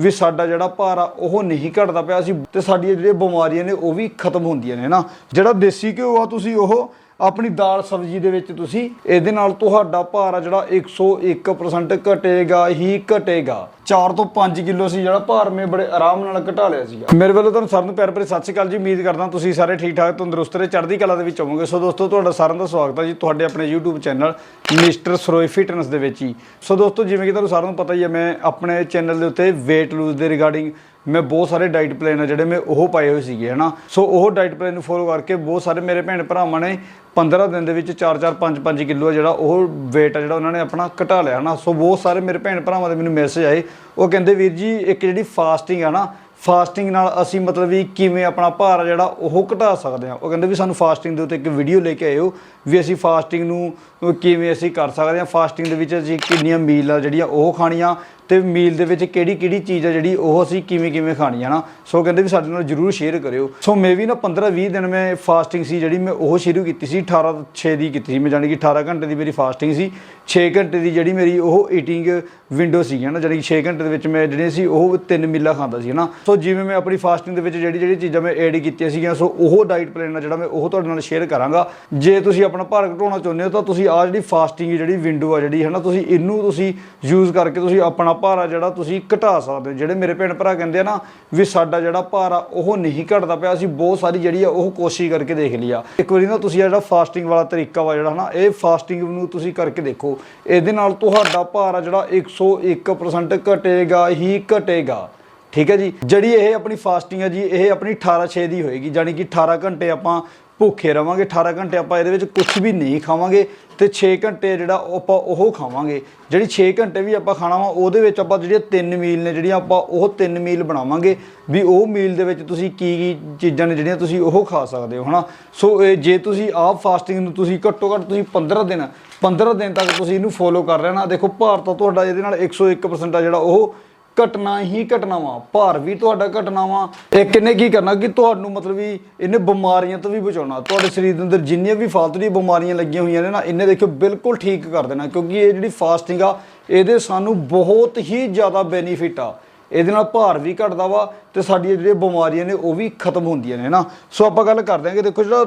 ਵੀ ਸਾਡਾ ਜਿਹੜਾ ਭਾਰ ਆ, ਉਹ ਨਹੀਂ ਘਟਦਾ ਪਿਆ ਸੀ ਤੇ ਸਾਡੀਆਂ ਜਿਹੜੀਆਂ ਬਿਮਾਰੀਆਂ ਨੇ, ਉਹ ਵੀ ਖਤਮ ਹੁੰਦੀਆਂ ਨੇ ਨਾ? ਜਿਹੜਾ ਦੇਸੀ ਘਿਓ ਆ, ਤੁਸੀਂ ਉਹ ਆਪਣੀ ਦਾਲ ਸਬਜ਼ੀ ਦੇ ਵਿੱਚ ਤੁਸੀਂ ਇਹਦੇ ਨਾਲ ਤੁਹਾਡਾ ਭਾਰ ਆ ਜਿਹੜਾ 101% ਘਟੇਗਾ ਹੀ ਘਟੇਗਾ। 4 ਤੋਂ 5 ਕਿਲੋ ਸੀ ਜਿਹੜਾ ਭਾਰ ਮੈਂ ਬੜੇ ਆਰਾਮ ਨਾਲ ਘਟਾ ਲਿਆ ਸੀਗਾ। ਮੇਰੇ ਵੱਲੋਂ ਤੁਹਾਨੂੰ ਸਾਰਿਆਂ ਨੂੰ ਪਿਆਰ ਭਰੀ ਸਤਿ ਸ਼੍ਰੀ ਅਕਾਲ ਜੀ। ਉਮੀਦ ਕਰਦਾ ਤੁਸੀਂ ਸਾਰੇ ਠੀਕ ਠਾਕ ਤੰਦਰੁਸਤ ਰਹੇ ਚੜ੍ਹਦੀ ਕਲਾ ਦੇ ਵਿੱਚ ਹੋਵੋਗੇ। ਸੋ ਦੋਸਤੋ, ਤੁਹਾਡਾ ਸਾਰਿਆਂ ਦਾ ਸਵਾਗਤ ਹੈ ਜੀ ਤੁਹਾਡੇ ਆਪਣੇ YouTube channel mister Saroye fitness ਦੇ ਵਿੱਚ ਹੀ। ਸੋ ਦੋਸਤੋ, ਜਿਵੇਂ ਕਿ ਤੁਹਾਨੂੰ ਸਾਰਿਆਂ ਨੂੰ ਪਤਾ ਹੀ ਹੈ ਮੈਂ ਆਪਣੇ ਚੈਨਲ ਦੇ ਉੱਤੇ weight lose ਦੇ ਰਿਗਾਰਡਿੰਗ ਮੈਂ ਬਹੁਤ ਸਾਰੇ ਡਾਈਟ ਪਲਾਨ ਆ ਜਿਹੜੇ ਮੈਂ ਉਹ ਪਾਏ ਹੋਏ ਸੀਗੇ, ਹਨਾ? ਸੋ ਉਹ ਡਾਈਟ ਪਲਾਨ ਨੂੰ ਫੋਲੋ ਕਰਕੇ ਬਹੁਤ ਸਾਰੇ ਮੇਰੇ ਭੈਣ ਭਰਾਵਾਂ ਨੇ 15 ਦਿਨ ਦੇ ਵਿੱਚ 4-4 5-5 ਕਿਲੋ ਜਿਹੜਾ ਉਹ weight ਆ ਜਿਹੜਾ ਉਹਨਾਂ ਨੇ ਆਪਣਾ ਘਟਾ ਲਿਆ, ਹਨਾ? ਸੋ ਬਹੁਤ ਸਾਰੇ ਮੇਰੇ ਭੈਣ ਭਰਾਵਾਂ ਦੇ ਮੈਨੂੰ ਮੈਸੇਜ ਆਏ। ਉਹ ਕਹਿੰਦੇ, ਵੀਰ ਜੀ, ਇੱਕ ਜਿਹੜੀ ਫਾਸਟਿੰਗ ਆ ਨਾ ਫਾਸਟਿੰਗ ਨਾਲ ਅਸੀਂ ਮਤਲਬ ਵੀ ਕਿਵੇਂ ਆਪਣਾ ਭਾਰ ਆ ਜਿਹੜਾ ਉਹ ਘਟਾ ਸਕਦੇ ਆ? ਉਹ ਕਹਿੰਦੇ ਵੀ ਸਾਨੂੰ ਫਾਸਟਿੰਗ ਦੇ ਉੱਤੇ ਇੱਕ ਵੀਡੀਓ ਲੈ ਕੇ ਆਇਓ ਵੀ ਅਸੀਂ ਫਾਸਟਿੰਗ ਨੂੰ ਕਿਵੇਂ ਅਸੀਂ ਕਰ ਸਕਦੇ ਆ। ਫਾਸਟਿੰਗ ਦੇ ਵਿੱਚ ਅਸੀਂ ਕਿੰਨੀਆਂ ਮੀਲ ਆ ਜਿਹੜੀਆਂ ਉਹ ਖਾਣੀਆਂ ਤੇ ਮੀਲ ਦੇ ਵਿੱਚ ਕਿਹੜੀ ਕਿਹੜੀ ਚੀਜ਼ ਆ ਜਿਹੜੀ ਉਹ ਅਸੀਂ ਕਿਵੇਂ ਕਿਵੇਂ ਖਾਣੀ ਹੈ ਨਾ ਸੋ ਕਹਿੰਦੇ ਵੀ ਸਾਡੇ ਨਾਲ ਜਰੂਰ ਸ਼ੇਅਰ ਕਰਿਓ। ਸੋ ਮੈਂ ਵੀ ਨਾ 15 20 ਦਿਨ ਮੈਂ ਫਾਸਟਿੰਗ ਸੀ ਜਿਹੜੀ ਮੈਂ ਉਹ ਸ਼ੁਰੂ ਕੀਤੀ ਸੀ 18 6 ਦੀ ਕੀਤੀ ਸੀ ਮੈਂ, ਜਾਣੀ ਕਿ 18 ਘੰਟੇ ਦੀ ਮੇਰੀ ਫਾਸਟਿੰਗ ਸੀ 6 ਘੰਟੇ ਦੀ ਜਿਹੜੀ ਮੇਰੀ ਉਹ ਈਟਿੰਗ ਵਿੰਡੋ ਸੀ ਨਾ ਜਾਣੀ ਕਿ 6 ਘੰਟੇ ਦੇ ਵਿੱਚ ਮੈਂ ਜਿਹੜੀਆਂ ਸੀ ਉਹ ਤਿੰਨ ਮੀਲਾਂ ਖਾਂਦਾ ਸੀ ਹੈ ਨਾ ਸੋ ਜਿਵੇਂ ਮੈਂ ਆਪਣੀ ਫਾਸਟਿੰਗ ਦੇ ਵਿੱਚ ਜਿਹੜੀ ਜਿਹੜੀ ਚੀਜ਼ਾਂ ਮੈਂ ਐਡ ਕੀਤੀਆਂ ਸੀਗੀਆਂ, ਸੋ ਉਹ ਡਾਈਟ ਪਲਾਨ ਆ ਜਿਹੜਾ ਮੈਂ ਉਹ ਤੁਹਾਡੇ ਨਾਲ ਸ਼ੇਅਰ ਕਰਾਂਗਾ। ਜੇ ਤੁਸੀਂ ਆਪਣਾ ਭਾਰ ਘਟਾਉਣਾ ਚਾਹੁੰਦੇ ਹੋ, ਤਾਂ ਤੁਸੀਂ ਆ ਜਿਹੜੀ ਫਾਸਟਿੰਗ ਜਿਹੜੀ ਵਿੰਡੋ ਆ ਜਿਹੜੀ ਹੈ ਨਾ ਤੁਸੀਂ ਇਹਨੂੰ ਤੁਸੀਂ ਯੂਜ਼ ਕਰਕੇ ਤੁਸੀਂ ਆਪਣਾ ਭਾਰ ਆ ਜਿਹੜਾ ਤੁਸੀਂ ਘਟਾ ਸਕਦੇ ਹੋ। ਜਿਹੜੇ ਮੇਰੇ ਭੈਣ ਭਰਾ ਕਹਿੰਦੇ ਆ ਨਾ ਵੀ ਸਾਡਾ ਜਿਹੜਾ ਭਾਰ ਆ ਉਹ ਨਹੀਂ ਘਟਦਾ ਪਿਆ। ਅਸੀਂ ਬਹੁਤ ਸਾਰੀ ਜਿਹੜੀ ਆ, ਉਹ ਕੋਸ਼ਿਸ਼ ਕਰਕੇ ਦੇਖ ਲਈ ਆ। ਇੱਕ ਵਾਰੀ ਨਾ ਤੁਸੀਂ ਜਿਹੜਾ ਫਾਸਟਿੰਗ ਵਾਲਾ ਤਰੀਕਾ ਵਾ ਜਿਹੜਾ ਹਨਾ, ਇਹ ਫਾਸਟਿੰਗ ਨੂੰ ਤੁਸੀਂ ਕਰਕੇ ਦੇਖੋ। ਇਹਦੇ ਨਾਲ ਤੁਹਾਡਾ ਭਾਰ ਆ ਜਿਹੜਾ 101% ਘਟੇਗਾ, ਹੀ ਘਟੇਗਾ। ਠੀਕ ਹੈ ਜੀ? ਜਿਹੜੀ ਇਹ ਆਪਣੀ ਫਾਸਟਿੰਗ ਹੈ ਜੀ, ਇਹ ਆਪਣੀ 18 6 ਦੀ ਹੋਏਗੀ। ਯਾਨੀ ਕਿ 18 ਘੰਟੇ ਆਪਾਂ ਭੁੱਖੇ ਰਵਾਂਗੇ 18 ਘੰਟੇ ਆਪਾਂ ਇਹਦੇ ਵਿੱਚ ਕੁਝ ਵੀ ਨਹੀਂ ਖਾਵਾਂਗੇ ਤੇ 6 ਘੰਟੇ ਜਿਹੜਾ ਉਹ ਆਪਾਂ ਉਹ ਖਾਵਾਂਗੇ। ਜਿਹੜੀ 6 ਘੰਟੇ ਵੀ ਆਪਾਂ ਖਾਣਾ ਵਾ, ਉਹਦੇ ਵਿੱਚ ਆਪਾਂ ਜਿਹੜੀਆਂ ਤਿੰਨ ਮੀਲ ਨੇ, ਜਿਹੜੀਆਂ ਆਪਾਂ ਉਹ ਤਿੰਨ ਮੀਲ ਬਣਾਵਾਂਗੇ ਵੀ ਉਹ ਮੀਲ ਦੇ ਵਿੱਚ ਤੁਸੀਂ ਕੀ ਕੀ ਚੀਜ਼ਾਂ ਨੇ ਜਿਹੜੀਆਂ ਤੁਸੀਂ ਉਹ ਖਾ ਸਕਦੇ ਹੋ, ਹਨਾ? ਸੋ ਇਹ ਜੇ ਤੁਸੀਂ ਆਪ ਫਾਸਟਿੰਗ ਨੂੰ ਤੁਸੀਂ ਘੱਟੋ ਘੱਟ ਤੁਸੀਂ 15 ਦਿਨ 15 ਦਿਨ ਤੱਕ ਤੁਸੀਂ ਇਹਨੂੰ ਫੋਲੋ ਕਰ ਰਹੇ ਨਾ, ਦੇਖੋ ਭਾਰਤ ਤੁਹਾਡਾ ਇਹਦੇ ਨਾਲ 101% ਆ ਜਿਹੜਾ ਉਹ ਘਟਨਾ ਹੀ ਘਟਣਾ ਵਾ ਭਾਰ ਵੀ ਤੁਹਾਡਾ ਘਟਣਾ ਵਾ ਇਹ ਕਿੰਨੇ ਕੀ ਕਰਨਾ ਕਿ ਤੁਹਾਨੂੰ ਮਤਲਬ ਵੀ ਇਹਨੇ ਬਿਮਾਰੀਆਂ ਤੋਂ ਵੀ ਬਚਾਉਣਾ। ਤੁਹਾਡੇ ਸਰੀਰ ਦੇ ਅੰਦਰ ਜਿੰਨੀਆਂ ਵੀ ਫਾਲਤੂ ਦੀਆਂ ਬਿਮਾਰੀਆਂ ਲੱਗੀਆਂ ਹੋਈਆਂ ਨੇ ਨਾ, ਇਹਨੇ ਦੇਖੋ ਬਿਲਕੁਲ ਠੀਕ ਕਰ ਦੇਣਾ, ਕਿਉਂਕਿ ਇਹ ਜਿਹੜੀ ਫਾਸਟਿੰਗ ਆ, ਇਹਦੇ ਸਾਨੂੰ ਬਹੁਤ ਹੀ ਜ਼ਿਆਦਾ ਬੈਨੀਫਿਟ ਆ। ਇਹਦੇ ਨਾਲ ਭਾਰ ਵੀ ਘਟਦਾ ਵਾ ਤੇ ਸਾਡੀਆਂ ਜਿਹੜੀਆਂ ਬਿਮਾਰੀਆਂ ਨੇ ਉਹ ਵੀ ਖਤਮ ਹੁੰਦੀਆਂ ਨੇ ਨਾ? ਸੋ ਆਪਾਂ ਗੱਲ ਕਰਦੇ ਹਾਂ ਕਿ ਦੇਖੋ ਜਿਹੜਾ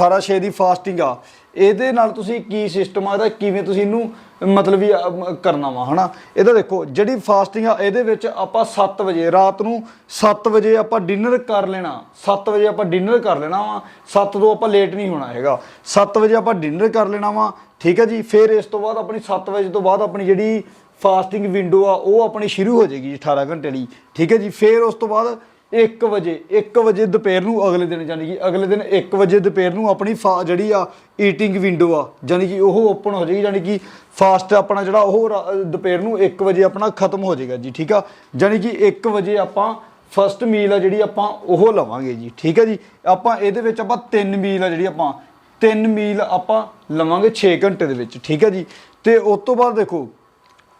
18 6 ਦੀ ਫਾਸਟਿੰਗ ਆ ਇਹਦੇ ਨਾਲ ਤੁਸੀਂ ਕੀ ਸਿਸਟਮ ਆ ਇਹਦਾ ਕਿਵੇਂ ਤੁਸੀਂ ਇਹਨੂੰ ਮਤਲਬ ਵੀ ਅਮ, ਕਰਨਾ ਵਾ ਹਨਾ ਇਹਦਾ ਦੇਖੋ ਜਿਹੜੀ ਫਾਸਟਿੰਗ ਆ ਇਹਦੇ ਵਿੱਚ ਆਪਾਂ 7 ਵਜੇ ਰਾਤ ਨੂੰ 7 ਵਜੇ ਆਪਾਂ ਡਿਨਰ ਕਰ ਲੈਣਾ 7 ਵਜੇ ਆਪਾਂ ਡਿਨਰ ਕਰ ਲੈਣਾ ਵਾ 7 ਤੋਂ ਆਪਾਂ ਲੇਟ ਨਹੀਂ ਹੋਣਾ ਹੈਗਾ। 7 ਵਜੇ ਆਪਾਂ ਡਿਨਰ ਕਰ ਲੈਣਾ ਵਾ ਠੀਕ ਹੈ ਜੀ? ਫਿਰ ਇਸ ਤੋਂ ਬਾਅਦ ਆਪਣੀ 7 ਵਜੇ ਤੋਂ ਬਾਅਦ ਆਪਣੀ ਜਿਹੜੀ ਫਾਸਟਿੰਗ ਵਿੰਡੋ ਆ, ਉਹ ਆਪਣੀ ਸ਼ੁਰੂ ਹੋ ਜਾਏਗੀ 18 ਘੰਟੇ ਲਈ। ਠੀਕ ਹੈ ਜੀ? ਫਿਰ ਉਸ ਤੋਂ ਬਾਅਦ 1 ਵਜੇ 1 ਵਜੇ ਦੁਪਹਿਰ ਨੂੰ ਅਗਲੇ ਦਿਨ ਯਾਨੀ ਕਿ ਅਗਲੇ ਦਿਨ 1 ਵਜੇ ਦੁਪਹਿਰ ਨੂੰ ਆਪਣੀ ਫਾ- ਜਿਹੜੀ ਆ ਈਟਿੰਗ ਵਿੰਡੋ ਆ ਯਾਨੀ ਕਿ ਉਹ ਓਪਨ ਹੋ ਜਾਏਗੀ ਯਾਨੀ ਕਿ ਫਾਸਟ ਆਪਣਾ ਜਿਹੜਾ ਉਹ ਦੁਪਹਿਰ ਨੂੰ 1 ਵਜੇ ਆਪਣਾ ਖਤਮ ਹੋ ਜਾਏਗਾ ਜੀ, ਠੀਕ ਆ? ਯਾਨੀ ਕਿ 1 ਵਜੇ ਆਪਾਂ ਫਸਟ ਮੀਲ ਆ ਜਿਹੜੀ ਆਪਾਂ ਉਹ ਲਵਾਂਗੇ ਜੀ, ਠੀਕ ਹੈ ਜੀ? ਆਪਾਂ ਇਹਦੇ ਵਿੱਚ ਆਪਾਂ ਤਿੰਨ ਮੀਲ ਆ ਜਿਹੜੀ ਆਪਾਂ, ਤਿੰਨ ਮੀਲ ਆਪਾਂ ਲਵਾਂਗੇ 6 ਘੰਟੇ ਦੇ ਵਿੱਚ, ਠੀਕ ਹੈ ਜੀ? ਤੇ ਉਸ ਤੋਂ ਬਾਅਦ ਦੇਖੋ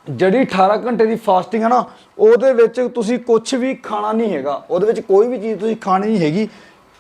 ਜਿਹੜੀ 18 ਘੰਟੇ ਦੀ ਫਾਸਟਿੰਗ ਹੈ ਨਾ, ਉਹਦੇ ਵਿੱਚ ਤੁਸੀਂ ਕੁਝ ਵੀ ਖਾਣਾ ਨਹੀਂ ਹੈਗਾ। ਉਹਦੇ ਵਿੱਚ ਕੋਈ ਵੀ ਚੀਜ਼ ਤੁਸੀਂ ਖਾਣੀ ਨਹੀਂ ਹੈਗੀ।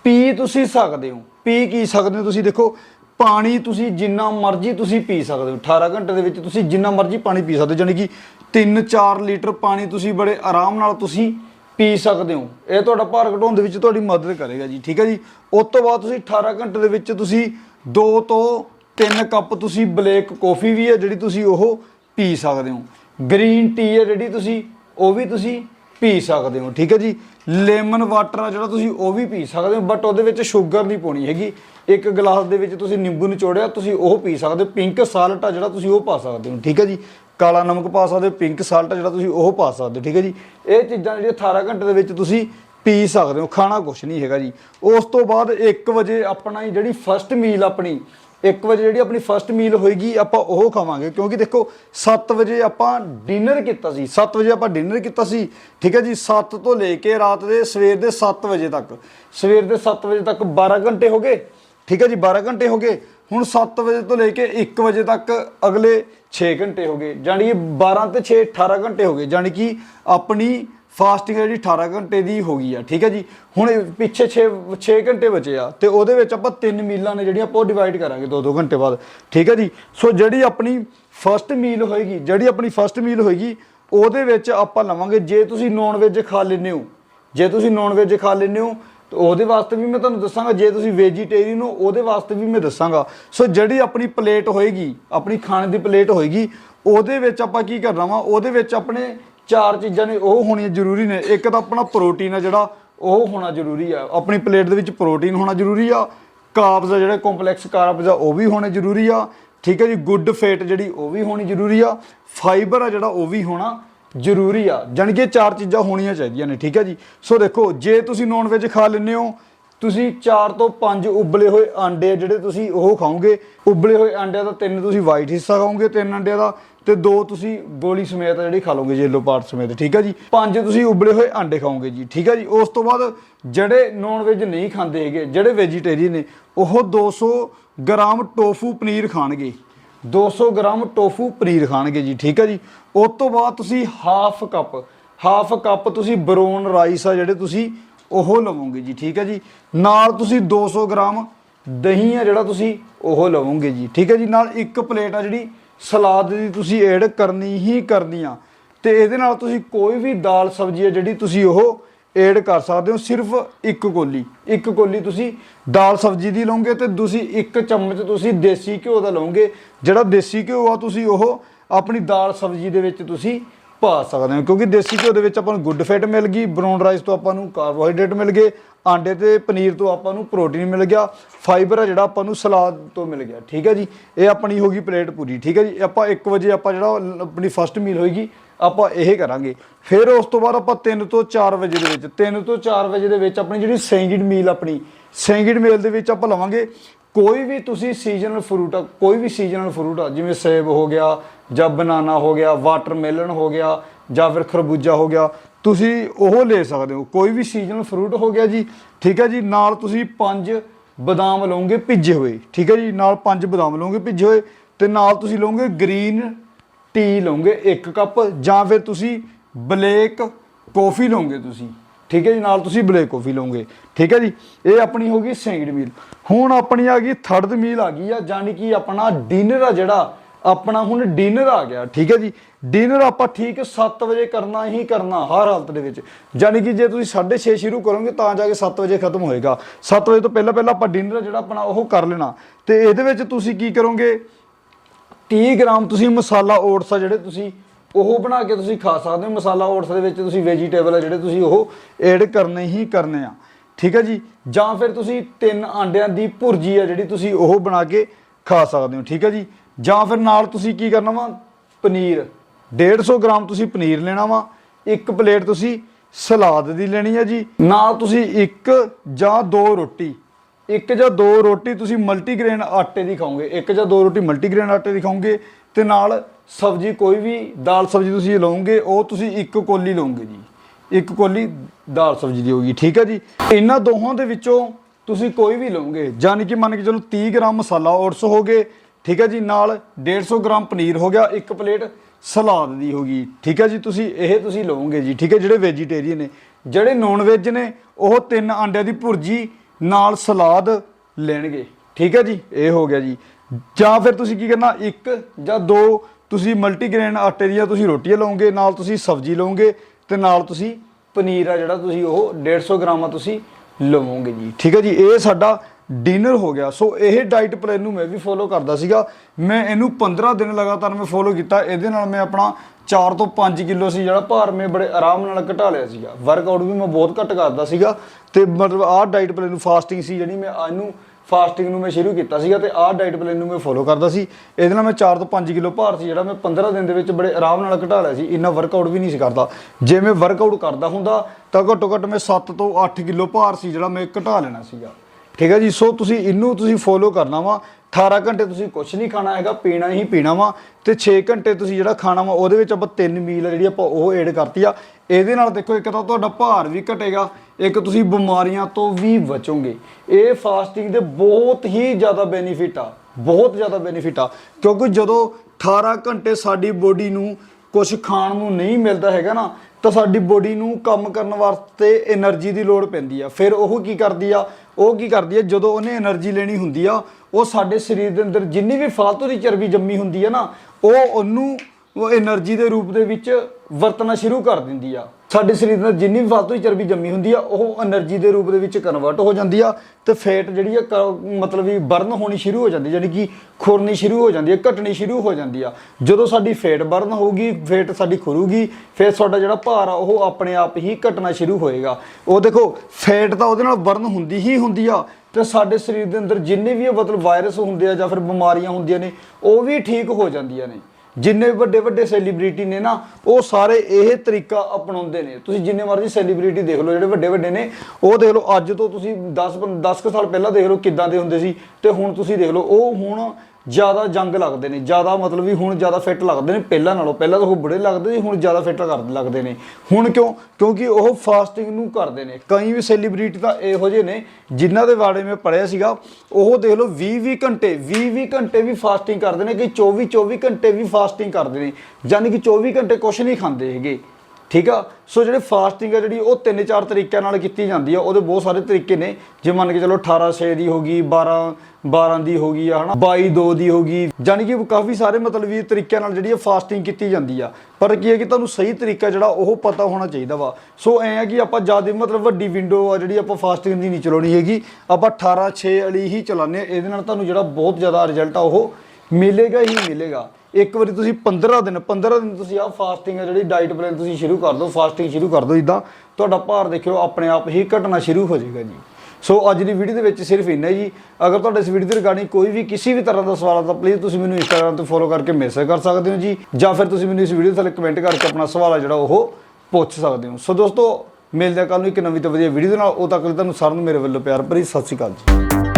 ਪੀ ਤੁਸੀਂ ਸਕਦੇ ਹੋ। ਪੀ ਕੀ ਸਕਦੇ ਹੋ ਤੁਸੀਂ? ਦੇਖੋ, ਪਾਣੀ ਤੁਸੀਂ ਜਿੰਨਾ ਮਰਜ਼ੀ ਤੁਸੀਂ ਪੀ ਸਕਦੇ ਹੋ। 18 ਘੰਟੇ ਦੇ ਵਿੱਚ ਤੁਸੀਂ ਜਿੰਨਾ ਮਰਜ਼ੀ ਪਾਣੀ ਪੀ ਸਕਦੇ ਹੋ। ਯਾਨੀ ਕਿ 3-4 ਲੀਟਰ ਪਾਣੀ ਤੁਸੀਂ ਬੜੇ ਆਰਾਮ ਨਾਲ ਤੁਸੀਂ ਪੀ ਸਕਦੇ ਹੋ। ਇਹ ਤੁਹਾਡਾ ਭਾਰ ਘਟਾਉਣ ਦੇ ਵਿੱਚ ਤੁਹਾਡੀ ਮਦਦ ਕਰੇਗਾ ਜੀ। ਠੀਕ ਹੈ ਜੀ? ਉਸ ਤੋਂ ਬਾਅਦ ਤੁਸੀਂ 18 ਘੰਟੇ ਦੇ ਵਿੱਚ ਤੁਸੀਂ 2 ਤੋਂ 3 ਕੱਪ ਤੁਸੀਂ ਬਲੈਕ ਕਾਫੀ ਵੀ ਹੈ, ਜਿਹੜੀ ਤੁਸੀਂ ਉਹ ਪੀ ਸਕਦੇ ਹੋ। ਗ੍ਰੀਨ ਟੀ ਹੈ ਜਿਹੜੀ ਤੁਸੀਂ, ਉਹ ਵੀ ਤੁਸੀਂ ਪੀ ਸਕਦੇ ਹੋ, ਠੀਕ ਹੈ ਜੀ? ਲੈਮਨ ਵਾਟਰ ਆ ਜਿਹੜਾ ਤੁਸੀਂ, ਉਹ ਵੀ ਪੀ ਸਕਦੇ ਹੋ ਬਟ ਉਹਦੇ ਵਿੱਚ ਸ਼ੂਗਰ ਨਹੀਂ ਪਾਉਣੀ ਹੈਗੀ। ਇੱਕ ਗਲਾਸ ਦੇ ਵਿੱਚ ਤੁਸੀਂ ਨਿੰਬੂ ਨਿਚੋੜਿਆ, ਤੁਸੀਂ ਉਹ ਪੀ ਸਕਦੇ ਹੋ। ਪਿੰਕ ਸਾਲਟ ਆ ਜਿਹੜਾ ਤੁਸੀਂ ਉਹ ਪਾ ਸਕਦੇ ਹੋ, ਠੀਕ ਹੈ ਜੀ? ਕਾਲਾ ਨਮਕ ਪਾ ਸਕਦੇ ਹੋ ਪਿੰਕ ਸਾਲਟ ਆ ਜਿਹੜਾ ਤੁਸੀਂ ਉਹ ਪਾ ਸਕਦੇ ਹੋ, ਠੀਕ ਹੈ ਜੀ? ਇਹ ਚੀਜ਼ਾਂ ਜਿਹੜੀਆਂ 18 ਘੰਟੇ ਦੇ ਵਿੱਚ ਤੁਸੀਂ ਪੀ ਸਕਦੇ ਹੋ, ਖਾਣਾ ਕੁਛ ਨਹੀਂ ਹੈਗਾ ਜੀ। ਉਸ ਤੋਂ ਬਾਅਦ 1 ਵਜੇ ਆਪਣਾ ਹੀ ਜਿਹੜੀ ਫਰਸਟ ਮੀਲ ਆਪਣੀ 1 ਵਜੇ ਜਿਹੜੀ ਆਪਣੀ ਫਰਸਟ ਮੀਲ ਹੋਏਗੀ, ਆਪਾਂ ਉਹ ਖਾਵਾਂਗੇ। ਕਿਉਂਕਿ ਦੇਖੋ 7 ਵਜੇ ਆਪਾਂ ਡਿਨਰ ਕੀਤਾ ਸੀ। 7 ਵਜੇ ਆਪਾਂ ਡਿਨਰ ਕੀਤਾ ਸੀ। ਠੀਕ ਹੈ ਜੀ? 7 ਤੋਂ ਲੈ ਕੇ ਰਾਤ ਦੇ, ਸਵੇਰ ਦੇ 7 ਵਜੇ ਤੱਕ। ਸਵੇਰ ਦੇ 7 ਵਜੇ ਤੱਕ 12 ਘੰਟੇ ਹੋ ਗਏ। ਠੀਕ ਹੈ ਜੀ? 12 ਘੰਟੇ ਹੋ ਗਏ। ਹੁਣ 7 ਵਜੇ ਤੋਂ ਲੈ ਕੇ 1 ਵਜੇ ਤੱਕ ਅਗਲੇ 6 ਘੰਟੇ ਹੋ ਗਏ। ਜਾਨੀ ਕਿ 12 ਤੇ 6 18 ਘੰਟੇ ਹੋ ਗਏ। ਜਾਨੀ ਕਿ ਆਪਣੀ ਫਾਸਟਿੰਗ ਜਿਹੜੀ 18 ਘੰਟੇ ਦੀ ਹੋ ਗਈ ਆ, ਠੀਕ ਹੈ ਜੀ? ਹੁਣ ਪਿੱਛੇ 6 6 ਘੰਟੇ ਬਚੇ ਆ, ਤੇ ਉਹਦੇ ਵਿੱਚ ਆਪਾਂ ਤਿੰਨ ਮੀਲਾਂ ਨੇ ਜਿਹੜੀਆਂ ਆਪਾਂ ਉਹ ਡਿਵਾਈਡ ਕਰਾਂਗੇ 2-2 ਘੰਟੇ ਬਾਅਦ, ਠੀਕ ਹੈ ਜੀ? ਸੋ ਜਿਹੜੀ ਆਪਣੀ ਫਰਸਟ ਮੀਲ ਹੋਏਗੀ, ਜਿਹੜੀ ਆਪਣੀ ਫਰਸਟ ਮੀਲ ਹੋਏਗੀ, ਉਹਦੇ ਵਿੱਚ ਆਪਾਂ ਲਵਾਂਗੇ, ਜੇ ਤੁਸੀਂ ਨੌਨ ਵੈਜ ਖਾ ਲੈਂਦੇ ਹੋ, ਜੇ ਤੁਸੀਂ ਨੌਨ ਵੈਜ ਖਾ ਲੈਂਦੇ ਹੋ, ਤਾਂ ਉਹਦੇ ਵਾਸਤੇ ਵੀ ਮੈਂ ਤੁਹਾਨੂੰ ਦੱਸਾਂਗਾ, ਜੇ ਤੁਸੀਂ ਵੈਜੀਟੇਰੀਅਨ ਹੋ, ਉਹਦੇ ਵਾਸਤੇ ਵੀ ਮੈਂ ਦੱਸਾਂਗਾ। ਸੋ ਜਿਹੜੀ ਆਪਣੀ ਪਲੇਟ ਹੋਏਗੀ, ਆਪਣੀ ਖਾਣੇ ਦੀ ਪਲੇਟ ਹੋਏਗੀ, ਉਹਦੇ ਵਿੱਚ ਆਪਾਂ ਕੀ ਕਰਨਾ ਵਾ, ਉਹਦੇ ਵਿੱਚ ਆਪਣੇ ਚਾਰ ਚੀਜ਼ਾਂ ਨੇ, ਉਹ ਹੋਣੀਆਂ ਜ਼ਰੂਰੀ ਨੇ। ਇੱਕ ਤਾਂ ਆਪਣਾ ਪ੍ਰੋਟੀਨ ਆ ਜਿਹੜਾ, ਉਹ ਹੋਣਾ ਜ਼ਰੂਰੀ ਆ। ਆਪਣੀ ਪਲੇਟ ਦੇ ਵਿੱਚ ਪ੍ਰੋਟੀਨ ਹੋਣਾ ਜ਼ਰੂਰੀ ਆ। ਕਾਰਬਸ ਆ ਜਿਹੜੇ, ਕੰਪਲੈਕਸ ਕਾਰਬਸ ਆ, ਉਹ ਵੀ ਹੋਣੇ ਜ਼ਰੂਰੀ ਆ। ਠੀਕ ਹੈ ਜੀ, ਗੁੱਡ ਫੈਟ ਜਿਹੜੀ, ਉਹ ਵੀ ਹੋਣੀ ਜ਼ਰੂਰੀ ਆ। ਫਾਈਬਰ ਆ ਜਿਹੜਾ, ਉਹ ਵੀ ਹੋਣਾ ਜ਼ਰੂਰੀ ਆ। ਜਾਣੀ ਕਿ ਚਾਰ ਚੀਜ਼ਾਂ ਹੋਣੀਆਂ ਚਾਹੀਦੀਆਂ ਨੇ, ਠੀਕ ਹੈ ਜੀ? ਸੋ ਦੇਖੋ, ਜੇ ਤੁਸੀਂ ਨੌਨ ਵੈਜ ਖਾ ਲੈਂਦੇ ਹੋ, ਤੁਸੀਂ 4 ਤੋਂ 5 ਉਬਲੇ ਹੋਏ ਆਂਡੇ ਜਿਹੜੇ ਤੁਸੀਂ ਉਹ ਖਾਓਗੇ। ਉਬਲੇ ਹੋਏ ਆਂਡਿਆਂ ਦਾ ਤਿੰਨ ਤੁਸੀਂ ਵਾਈਟ ਹਿੱਸਾ ਖਾਓਗੇ, ਤਿੰਨ ਆਂਡਿਆਂ ਦਾ। ਤੇ ਦੋ ਤੁਸੀਂ ਗੋਲੀ ਸਮੇਤ ਜਿਹੜੀ ਖਾ ਲਓਗੇ ਯੈਲੋ ਪਾਰਟ ਸਮੇਤ, ਠੀਕ ਹੈ ਜੀ? ਪੰਜ ਤੁਸੀਂ ਉਬਲੇ ਹੋਏ ਆਂਡੇ ਖਾਓਗੇ ਜੀ, ਠੀਕ ਹੈ ਜੀ? ਉਸ ਤੋਂ ਬਾਅਦ ਜਿਹੜੇ ਨੌਨ ਵੈਜ ਨਹੀਂ ਖਾਂਦੇ ਹੈਗੇ, ਜਿਹੜੇ ਵੈਜੀਟੇਰੀਅਨ ਨੇ, ਉਹ 200 ਗ੍ਰਾਮ ਟੋਫੂ ਪਨੀਰ ਖਾਣਗੇ। 200 ਗ੍ਰਾਮ ਟੋਫੂ ਪਨੀਰ ਖਾਣਗੇ ਜੀ, ਠੀਕ ਹੈ ਜੀ? ਉਸ ਤੋਂ ਬਾਅਦ ਤੁਸੀਂ ਹਾਫ ਕੱਪ ਹਾਫ ਕੱਪ ਤੁਸੀਂ ਬਰੋਨ ਰਾਈਸ ਆ ਜਿਹੜੇ ਤੁਸੀਂ ਉਹ ਲਵੋਗੇ ਜੀ, ਠੀਕ ਹੈ ਜੀ? ਨਾਲ ਤੁਸੀਂ 200 ਗ੍ਰਾਮ ਦਹੀਂ ਆ ਜਿਹੜਾ ਤੁਸੀਂ ਉਹ ਲਵੋਗੇ ਜੀ, ਠੀਕ ਹੈ ਜੀ? ਨਾਲ ਇੱਕ ਪਲੇਟ ਆ ਜਿਹੜੀ ਸਲਾਦ ਦੀ ਤੁਸੀਂ ਐਡ ਕਰਨੀ ਹੀ ਕਰਨੀ ਆ। ਤੇ ਇਹਦੇ ਨਾਲ ਤੁਸੀਂ ਕੋਈ ਵੀ ਦਾਲ ਸਬਜ਼ੀ ਆ ਜਿਹੜੀ ਤੁਸੀਂ ਉਹ ਐਡ ਕਰ ਸਕਦੇ ਹੋ ਸਿਰਫ ਇੱਕ ਕੋਲੀ। ਇੱਕ ਕੋਲੀ ਤੁਸੀਂ ਦਾਲ ਸਬਜ਼ੀ ਦੀ ਲਓਗੇ ਤੇ ਤੁਸੀਂ ਇੱਕ ਚਮਚ ਤੁਸੀਂ ਦੇਸੀ ਘਿਓ ਦਾ ਲਓਗੇ। ਜਿਹੜਾ ਦੇਸੀ ਘਿਓ ਆ, ਤੁਸੀਂ ਉਹ ਆਪਣੀ ਦਾਲ ਸਬਜ਼ੀ ਦੇ ਵਿੱਚ ਤੁਸੀਂ ਪਾ ਸਕਦੇ ਹਾਂ, ਕਿਉਂਕਿ ਦੇਸੀ ਘਿਓ ਦੇ ਵਿੱਚ ਆਪਾਂ ਨੂੰ ਗੁੱਡ ਫੈਟ ਮਿਲ ਗਈ ਬਰਾਊਨ ਰਾਈਸ ਤੋਂ ਆਪਾਂ ਨੂੰ ਕਾਰਬੋਹਾਈਡਰੇਟ ਮਿਲ ਗਏ, ਆਂਡੇ ਤੇ ਪਨੀਰ ਤੋਂ ਆਪਾਂ ਨੂੰ ਪ੍ਰੋਟੀਨ ਮਿਲ ਗਿਆ ਫਾਈਬਰ ਆ ਜਿਹੜਾ ਆਪਾਂ ਨੂੰ ਸਲਾਦ ਤੋਂ ਮਿਲ ਗਿਆ, ਠੀਕ ਹੈ ਜੀ? ਇਹ ਆਪਣੀ ਹੋ ਗਈ ਪਲੇਟ ਪੂਰੀ, ਠੀਕ ਹੈ ਜੀ? ਆਪਾਂ 1 ਵਜੇ ਆਪਾਂ ਜਿਹੜਾ ਆਪਣੀ ਫਸਟ ਮੀਲ ਹੋਏਗੀ, ਆਪਾਂ ਇਹ ਕਰਾਂਗੇ। ਫਿਰ ਉਸ ਤੋਂ ਬਾਅਦ ਆਪਾਂ 3 ਤੋਂ 4 ਵਜੇ ਦੇ ਵਿੱਚ 3 ਤੋਂ 4 ਵਜੇ ਦੇ ਵਿੱਚ ਆਪਣੀ ਜਿਹੜੀ ਸੈਂਗਿਡ ਮੀਲ ਆਪਣੀ, ਸੈਂਗਿਡ ਮੀਲ ਦੇ ਵਿੱਚ ਆਪਾਂ ਲਵਾਂਗੇ ਕੋਈ ਵੀ ਤੁਸੀਂ ਸੀਜ਼ਨਲ ਫਰੂਟ ਆ, ਕੋਈ ਵੀ ਸੀਜ਼ਨਲ ਫਰੂਟ ਆ, ਜਿਵੇਂ ਸੇਬ ਹੋ ਗਿਆ ਜਾਂ ਬਨਾਨਾ ਹੋ ਗਿਆ ਵਾਟਰਮੈਲਨ ਹੋ ਗਿਆ ਜਾਂ ਫਿਰ ਖਰਬੂਜਾ ਹੋ ਗਿਆ, ਤੁਸੀਂ ਉਹ ਲੈ ਸਕਦੇ ਹੋ। ਕੋਈ ਵੀ ਸੀਜ਼ਨਲ ਫਰੂਟ ਹੋ ਗਿਆ ਜੀ, ਠੀਕ ਹੈ ਜੀ, ਨਾਲ ਤੁਸੀਂ ਪੰਜ ਬਦਾਮ ਲਓਗੇ ਭਿੱਜੇ ਹੋਏ, ਠੀਕ ਹੈ ਜੀ, ਨਾਲ ਪੰਜ ਬਦਾਮ ਲਓਗੇ ਭਿੱਜੇ ਹੋਏ ਤੇ ਨਾਲ ਤੁਸੀਂ ਲਓਗੇ ਗ੍ਰੀਨ ਟੀ ਲਓਗੇ 1 ਕੱਪ ਜਾਂ ਫਿਰ ਤੁਸੀਂ ਬਲੇਕ ਕੌਫੀ ਲਓਗੇ ਤੁਸੀਂ। ਠੀਕ ਹੈ ਜੀ, ਨਾਲ ਤੁਸੀਂ ਬਲੈਕ ਕੌਫੀ ਲਓਗੇ। ਠੀਕ ਹੈ ਜੀ, ਇਹ ਆਪਣੀ ਹੋ ਗਈ ਸੈਕਿੰਡ ਮੀਲ ਹੁਣ ਆਪਣੀ ਆ ਗਈ ਥਰਡ ਮੀਲ ਆ ਗਈ ਆ ਯਾਨੀ ਕਿ ਆਪਣਾ ਡਿਨਰ ਆ ਜਿਹੜਾ, ਆਪਣਾ ਹੁਣ ਡਿਨਰ ਆ ਗਿਆ। ਠੀਕ ਹੈ ਜੀ ਡਿਨਰ ਆਪਾਂ ਠੀਕ 7 ਵਜੇ ਕਰਨਾ ਹੀ ਕਰਨਾ, ਹਰ ਹਾਲਤ ਦੇ ਵਿੱਚ। ਯਾਨੀ ਕਿ ਜੇ ਤੁਸੀਂ 6:30 ਸ਼ੁਰੂ ਕਰੋਗੇ, ਤਾਂ ਜਾ ਕੇ 7 ਵਜੇ ਖਤਮ ਹੋਏਗਾ। 7 ਵਜੇ ਤੋਂ ਪਹਿਲਾਂ ਪਹਿਲਾਂ ਆਪਾਂ ਡਿਨਰ ਜਿਹੜਾ ਆਪਣਾ ਉਹ ਕਰ ਲੈਣਾ। ਤੇ ਇਹਦੇ ਵਿੱਚ ਤੁਸੀਂ ਕੀ ਕਰੋਗੇ 30 ਗ੍ਰਾਮ ਤੁਸੀਂ ਮਸਾਲਾ ਓਟਸ ਆ ਜਿਹੜੇ ਤੁਸੀਂ ਉਹ ਬਣਾ ਕੇ ਤੁਸੀਂ ਖਾ ਸਕਦੇ ਹੋ। ਮਸਾਲਾ ਓਟਸ ਦੇ ਵਿੱਚ ਤੁਸੀਂ ਵੈਜੀਟੇਬਲ ਆ ਜਿਹੜੇ ਤੁਸੀਂ ਉਹ ਐਡ ਕਰਨੇ ਹੀ ਕਰਨੇ ਆ। ਠੀਕ ਹੈ ਜੀ? ਜਾਂ ਫਿਰ ਤੁਸੀਂ ਤਿੰਨ ਆਂਡਿਆਂ ਦੀ ਭੁਰਜੀ ਆ ਜਿਹੜੀ ਤੁਸੀਂ ਉਹ ਬਣਾ ਕੇ ਖਾ ਸਕਦੇ ਹੋ। ਠੀਕ ਹੈ ਜੀ? ਜਾਂ ਫਿਰ ਨਾਲ ਤੁਸੀਂ ਕੀ ਕਰਨਾ ਵਾ? ਪਨੀਰ। 150 ਗ੍ਰਾਮ ਤੁਸੀਂ ਪਨੀਰ ਲੈਣਾ ਵਾ। ਇੱਕ ਪਲੇਟ ਤੁਸੀਂ ਸਲਾਦ ਦੀ ਲੈਣੀ ਹੈ ਜੀ। ਨਾਲ ਤੁਸੀਂ ਇੱਕ ਜਾਂ ਦੋ ਰੋਟੀ। ਇੱਕ ਜਾਂ ਦੋ ਰੋਟੀ ਤੁਸੀਂ ਮਲਟੀਗ੍ਰੇਨ ਆਟੇ ਦੀ ਖਾਓਗੇ। ਇੱਕ ਜਾਂ ਦੋ ਰੋਟੀ ਮਲਟੀਗ੍ਰੇਨ ਆਟੇ ਦੀ ਖਾਓਗੇ ਤੇ ਨਾਲ ਸਬਜ਼ੀ ਕੋਈ ਵੀ ਦਾਲ ਸਬਜ਼ੀ ਤੁਸੀਂ ਲਓਗੇ, ਉਹ ਤੁਸੀਂ ਇੱਕ ਕੋਲੀ ਲਓਗੇ ਜੀ। ਇੱਕ ਕੋਲੀ ਦਾਲ ਸਬਜ਼ੀ ਦੀ ਹੋਗੀ ਠੀਕ ਹੈ ਜੀ? ਇਹਨਾਂ ਦੋਹਾਂ ਦੇ ਵਿੱਚੋਂ ਤੁਸੀਂ ਕੋਈ ਵੀ ਲਓਗੇ ਯਾਨੀ ਕਿ ਮੰਨ ਕੇ ਚਲੋ 30 ਗ੍ਰਾਮ ਮਸਾਲਾ ਓਟਸ ਹੋ ਗਏ, ਠੀਕ ਹੈ ਜੀ? ਨਾਲ 150 ਗ੍ਰਾਮ ਪਨੀਰ ਹੋ ਗਿਆ, ਇੱਕ ਪਲੇਟ ਸਲਾਦ ਦੀ ਹੋਗੀ ਠੀਕ ਹੈ ਜੀ? ਤੁਸੀਂ ਇਹ ਤੁਸੀਂ ਲਓਗੇ ਜੀ, ਠੀਕ ਹੈ? ਜਿਹੜੇ ਵੈਜੀਟੇਰੀਅਨ ਨੇ, ਜਿਹੜੇ ਨੌਨ ਵੈਜ ਨੇ, ਉਹ ਤਿੰਨ ਆਂਡਿਆਂ ਦੀ ਭੁਰਜੀ ਨਾਲ ਸਲਾਦ ਲੈਣਗੇ, ਠੀਕ ਹੈ ਜੀ? ਇਹ ਹੋ ਗਿਆ ਜੀ। ਜਾਂ ਫਿਰ ਤੁਸੀਂ ਕੀ ਕਰਨਾ, ਇੱਕ ਜਾਂ ਦੋ ਤੁਸੀਂ ਮਲਟੀਗ੍ਰੇਨ ਆਟੇ ਦੀਆਂ ਤੁਸੀਂ ਰੋਟੀਆਂ ਲਓਗੇ, ਨਾਲ ਤੁਸੀਂ ਸਬਜ਼ੀ ਲਓਗੇ ਤੇ ਨਾਲ ਤੁਸੀਂ ਪਨੀਰ ਆ ਜਿਹੜਾ ਤੁਸੀਂ ਉਹ 150 ਗ੍ਰਾਮ ਆ ਤੁਸੀਂ ਲਵੋਗੇ ਜੀ। ਠੀਕ ਹੈ ਜੀ? ਇਹ ਸਾਡਾ ਡਿਨਰ ਹੋ ਗਿਆ। ਸੋ ਇਹ ਡਾਈਟ ਪਲਾਨ ਨੂੰ ਮੈਂ ਵੀ ਫੋਲੋ ਕਰਦਾ ਸੀਗਾ। ਮੈਂ ਇਹਨੂੰ 15 ਦਿਨ ਲਗਾਤਾਰ ਮੈਂ ਫੋਲੋ ਕੀਤਾ। ਇਹਦੇ ਨਾਲ ਮੈਂ ਆਪਣਾ 4 ਤੋਂ 5 ਕਿਲੋ ਸੀ ਜਿਹੜਾ ਭਾਰ ਮੈਂ ਬੜੇ ਆਰਾਮ ਨਾਲ ਘਟਾ ਲਿਆ ਸੀਗਾ। ਵਰਕਆਊਟ ਵੀ ਮੈਂ ਬਹੁਤ ਘੱਟ ਕਰਦਾ ਸੀਗਾ। ਤੇ ਮਤਲਬ ਆਹ ਡਾਈਟ ਪਲਾਨ ਨੂੰ ਫਾਸਟਿੰਗ ਸੀ ਜਿਹੜੀ ਮੈਂ ਇਹਨੂੰ ਫਾਸਟਿੰਗ ਨੂੰ ਮੈਂ ਸ਼ੁਰੂ ਕੀਤਾ ਸੀਗਾ ਤੇ ਆਹ ਡਾਈਟ ਪਲਾਨ ਨੂੰ ਮੈਂ ਫੋਲੋ ਕਰਦਾ ਸੀ। ਇਹਦੇ ਨਾਲ ਮੈਂ 4 ਤੋਂ 5 ਕਿਲੋ ਭਾਰ ਸੀ ਜਿਹੜਾ ਮੈਂ 15 ਦਿਨ ਦੇ ਵਿੱਚ ਬੜੇ ਆਰਾਮ ਨਾਲ ਘਟਾ ਲਿਆ ਸੀ। ਇੰਨਾ ਵਰਕਆਊਟ ਵੀ ਨਹੀਂ ਸੀ ਕਰਦਾ। ਜੇ ਮੈਂ ਵਰਕਆਊਟ ਕਰਦਾ ਹੁੰਦਾ ਤਾਂ ਘੱਟੋ ਘੱਟ ਮੈਂ 7 ਤੋਂ 8 ਕਿਲੋ ਭਾਰ ਸੀ ਜਿਹੜਾ ਮੈਂ ਘਟਾ ਲੈਣਾ ਸੀਗਾ। ਠੀਕ ਹੈ ਜੀ, ਸੋ ਤੁਸੀਂ ਇਹਨੂੰ ਤੁਸੀਂ ਫੋਲੋ ਕਰਨਾ ਵਾ। 18 ਘੰਟੇ ਤੁਸੀਂ ਕੁਝ ਨਹੀਂ ਖਾਣਾ ਹੈਗਾ, ਪੀਣਾ ਹੀ ਪੀਣਾ ਵਾ। ਤੇ 6 ਘੰਟੇ ਤੁਸੀਂ ਜਿਹੜਾ ਖਾਣਾ ਵਾ, ਉਹਦੇ ਵਿੱਚ ਆਪਾਂ ਤਿੰਨ ਮੀਲ ਜਿਹੜੀ ਆਪਾਂ ਉਹ ਐਡ ਕਰਤੀ ਆ। ਇਹਦੇ ਨਾਲ ਦੇਖੋ, ਇੱਕ ਤਾਂ ਤੁਹਾਡਾ ਭਾਰ ਵੀ ਘਟੇਗਾ, ਇੱਕ ਤੁਸੀਂ ਬਿਮਾਰੀਆਂ ਤੋਂ ਵੀ ਬਚੋਗੇ। ਇਹ ਫਾਸਟਿੰਗ ਦੇ ਬਹੁਤ ਹੀ ਜ਼ਿਆਦਾ ਬੈਨੀਫਿਟ ਆ, ਬਹੁਤ ਜ਼ਿਆਦਾ ਬੈਨੀਫਿਟ ਆ। ਕਿਉਂਕਿ ਜਦੋਂ 18 ਘੰਟੇ ਸਾਡੀ ਬੋਡੀ ਨੂੰ ਕੁਝ ਖਾਣ ਨੂੰ ਨਹੀਂ ਮਿਲਦਾ ਹੈਗਾ ਨਾ ਤਾਂ ਸਾਡੀ ਬੋਡੀ ਨੂੰ ਕੰਮ ਕਰਨ ਵਾਸਤੇ એનર્ਜੀ ਦੀ ਲੋੜ ਪੈਂਦੀ ਆ। ਫਿਰ ਉਹ ਕੀ ਕਰਦੀ ਆ? ਉਹ ਕੀ ਕਰਦੀ ਆ? ਜਦੋਂ ਉਹਨੇ એનર્ਜੀ ਲੈਣੀ ਹੁੰਦੀ ਆ, ਉਹ ਸਾਡੇ ਸਰੀਰ ਦੇ ਅੰਦਰ ਜਿੰਨੀ ਵੀ ਫਾਲਤੂ ਦੀ ਚਰਬੀ ਜੰਮੀ ਹੁੰਦੀ ਆ ਨਾ, ਉਹ ਉਹਨੂੰ ਉਹ એનર્ਜੀ ਦੇ ਰੂਪ ਦੇ ਵਿੱਚ ਵਰਤਣਾ ਸ਼ੁਰੂ ਕਰ ਦਿੰਦੀ ਆ। ਸਾਡੇ ਸਰੀਰ ਨਾਲ ਜਿੰਨੀ ਵੀ ਫਾਲਤੂ ਚਰਬੀ ਜੰਮੀ ਹੁੰਦੀ ਆ, ਉਹ એનર્ਜੀ ਦੇ ਰੂਪ ਦੇ ਵਿੱਚ ਕਨਵਰਟ ਹੋ ਜਾਂਦੀ ਆ ਤੇ ਫੈਟ ਜਿਹੜੀ ਆ ਮਤਲਬ ਵੀ ਬਰਨ ਹੋਣੀ ਸ਼ੁਰੂ ਹੋ ਜਾਂਦੀ ਜਿਹੜੀ ਕਿ ਖੁਰਨੀ ਸ਼ੁਰੂ ਹੋ ਜਾਂਦੀ ਆ, ਘਟਣੀ ਸ਼ੁਰੂ ਹੋ ਜਾਂਦੀ ਆ। ਜਦੋਂ ਸਾਡੀ ਫੈਟ ਬਰਨ ਹੋਊਗੀ ਫੈਟ ਸਾਡੀ ਖੁਰੂਗੀ, ਫਿਰ ਸਾਡਾ ਜਿਹੜਾ ਭਾਰ ਆ, ਉਹ ਆਪਣੇ ਆਪ ਹੀ ਘਟਣਾ ਸ਼ੁਰੂ ਹੋਏਗਾ। ਉਹ ਦੇਖੋ ਫੈਟ ਤਾਂ ਉਹਦੇ ਨਾਲ ਬਰਨ ਹੁੰਦੀ ਹੀ ਹੁੰਦੀ ਆ, ਤੇ ਸਾਡੇ ਸਰੀਰ ਦੇ ਅੰਦਰ ਜਿੰਨੇ ਵੀ ਮਤਲਬ ਵਾਇਰਸ ਹੁੰਦੇ ਆ ਜਾਂ ਫਿਰ ਬਿਮਾਰੀਆਂ ਹੁੰਦੀਆਂ ਨੇ, ਉਹ ਵੀ ਠੀਕ ਹੋ ਜਾਂਦੀਆਂ ਨੇ। ਜਿੰਨੇ ਵੱਡੇ ਵੱਡੇ ਸੈਲੀਬ੍ਰਿਟੀ ਨੇ ਨਾ, ਉਹ ਸਾਰੇ ਇਹ ਤਰੀਕਾ ਅਪਣਾਉਂਦੇ ਨੇ। ਤੁਸੀਂ ਜਿੰਨੇ ਮਰਜ਼ੀ ਸੈਲੀਬ੍ਰਿਟੀ ਦੇਖ ਲਓ, ਜਿਹੜੇ ਵੱਡੇ ਵੱਡੇ ਨੇ, ਉਹ ਦੇਖ ਲਓ, ਅੱਜ ਤੋਂ ਤੁਸੀਂ 10 10 ਕੁ ਸਾਲ ਪਹਿਲਾਂ ਦੇਖ ਲਓ ਕਿੱਦਾਂ ਦੇ ਹੁੰਦੇ ਸੀ, ਤੇ ਹੁਣ ਤੁਸੀਂ ਦੇਖ ਲਓ, ਉਹ ਹੁਣ ਜ਼ਿਆਦਾ ਜੰਗ ਲੱਗਦੇ ਨੇ, ਜ਼ਿਆਦਾ ਮਤਲਬ ਵੀ ਹੁਣ ਜ਼ਿਆਦਾ ਫਿੱਟ ਲੱਗਦੇ ਨੇ, ਪਹਿਲਾਂ ਨਾਲੋਂ ਪਹਿਲਾਂ ਤਾਂ ਉਹ ਬੁੜੇ ਲੱਗਦੇ ਸੀ, ਹੁਣ ਜ਼ਿਆਦਾ ਫਿੱਟ ਕਰ ਲੱਗਦੇ ਨੇ। ਹੁਣ ਕਿਉਂ? ਕਿਉਂਕਿ ਉਹ ਫਾਸਟਿੰਗ ਨੂੰ ਕਰਦੇ ਨੇ। ਕਈ ਵੀ ਸੈਲੀਬ੍ਰਿਟੀ ਤਾਂ ਇਹੋ ਜਿਹੇ ਨੇ, ਜਿਨ੍ਹਾਂ ਦੇ ਬਾਰੇ ਮੈਂ ਪੜ੍ਹਿਆ ਸੀਗਾ, ਉਹ ਦੇਖ ਲਓ 20 20 ਘੰਟੇ 20 20 ਘੰਟੇ ਵੀ ਫਾਸਟਿੰਗ ਕਰਦੇ ਨੇ, ਕਿ 24 24 ਘੰਟੇ ਵੀ ਫਾਸਟਿੰਗ ਕਰਦੇ ਨੇ। ਯਾਨੀ ਕਿ 24 ਘੰਟੇ ਕੁਝ ਨਹੀਂ ਖਾਂਦੇ ਹੈਗੇ। ਠੀਕ ਆ? ਸੋ ਜਿਹੜੇ ਫਾਸਟਿੰਗ ਆ ਜਿਹੜੀ ਉਹ ਤਿੰਨ ਚਾਰ ਤਰੀਕਿਆਂ ਨਾਲ ਕੀਤੀ ਜਾਂਦੀ ਆ, ਉਹਦੇ ਬਹੁਤ ਸਾਰੇ ਤਰੀਕੇ ਨੇ। ਜੇ ਮੰਨ ਕੇ ਚਲੋ 18 6 ਦੀ ਹੋ ਗਈ 12 12 ਦੀ ਹੋ ਗਈ ਆ, ਹਨਾ? 22 2 ਦੀ ਹੋ ਗਈ। ਯਾਨੀ ਕਿ ਕਾਫੀ ਸਾਰੇ ਮਤਲਬ ਵੀ ਤਰੀਕਿਆਂ ਨਾਲ ਜਿਹੜੀ ਫਾਸਟਿੰਗ ਕੀਤੀ ਜਾਂਦੀ ਆ। ਪਰ ਕੀ ਹੈ ਕਿ ਤੁਹਾਨੂੰ ਸਹੀ ਤਰੀਕਾ ਜਿਹੜਾ ਉਹ ਪਤਾ ਹੋਣਾ ਚਾਹੀਦਾ ਵਾ। ਸੋ ਐ ਆ ਕਿ ਆਪਾਂ ਜ਼ਿਆਦਾ ਮਤਲਬ ਵੱਡੀ ਵਿੰਡੋ ਆ ਜਿਹੜੀ ਆਪਾਂ ਫਾਸਟਿੰਗ ਦੀ ਨਹੀਂ ਚਲਾਉਣੀ ਹੈਗੀ। ਆਪਾਂ 18 6 ਵਾਲੀ ਹੀ ਚਲਾਉਂਦੇ ਹਾਂ। ਇਹਦੇ ਨਾਲ ਤੁਹਾਨੂੰ ਜਿਹੜਾ ਬਹੁਤ ਜ਼ਿਆਦਾ ਰਿਜ਼ਲਟ ਆ ਉਹ ਮਿਲੇਗਾ ਹੀ ਮਿਲੇਗਾ। ਇੱਕ ਵਾਰੀ ਤੁਸੀਂ 15 ਦਿਨ 15 ਦਿਨ ਤੁਸੀਂ ਆਹ ਫਾਸਟਿੰਗ ਹੈ ਜਿਹੜੀ ਡਾਈਟ ਪਲਾਨ ਤੁਸੀਂ ਸ਼ੁਰੂ ਕਰ ਦਿਓ ਫਾਸਟਿੰਗ ਸ਼ੁਰੂ ਕਰ ਦਿਓ ਜਿੱਦਾਂ। ਤੁਹਾਡਾ ਭਾਰ ਦੇਖਿਓ, ਆਪਣੇ ਆਪ ਹੀ ਘਟਣਾ ਸ਼ੁਰੂ ਹੋ ਜਾਏਗਾ ਜੀ। ਸੋ ਅੱਜ ਦੀ ਵੀਡੀਓ ਦੇ ਵਿੱਚ ਸਿਰਫ ਇੰਨਾ ਜੀ। ਅਗਰ ਤੁਹਾਡੇ ਇਸ ਵੀਡੀਓ ਦੇ ਰਿਗਾਰਡਿੰਗ ਕੋਈ ਵੀ ਕਿਸੇ ਵੀ ਤਰ੍ਹਾਂ ਦਾ ਸਵਾਲ ਆ, ਤਾਂ ਪਲੀਜ਼ ਤੁਸੀਂ ਮੈਨੂੰ ਇੰਸਟਾਗ੍ਰam ਤੇ ਫੋਲੋ ਕਰਕੇ ਮੈਸੇਜ ਕਰ ਸਕਦੇ ਹੋ ਜੀ। ਜਾਂ ਫਿਰ ਤੁਸੀਂ ਮੈਨੂੰ ਇਸ ਵੀਡੀਓ ਥੱਲੇ ਕਮੈਂਟ ਕਰਕੇ ਆਪਣਾ ਸਵਾਲ ਆ ਜਿਹੜਾ, ਉਹ ਪੁੱਛ ਸਕਦੇ ਹੋ। ਸੋ ਦੋਸਤੋ, ਮਿਲਦੇ ਹਾਂ ਕੱਲ ਨੂੰ ਇੱਕ ਨਵੀਂ ਤੇ ਵਧੀਆ ਵੀਡੀਓ ਦੇ ਨਾਲ। ਉਹ ਤੱਕ ਲਈ ਤੁਹਾਨੂੰ ਸਾਰਿਆਂ ਨੂੰ ਮੇਰੇ ਵੱਲੋਂ ਪਿਆਰ ਭਰੀ ਸਤਿ ਸ਼੍ਰੀ ਅਕਾਲ ਜੀ।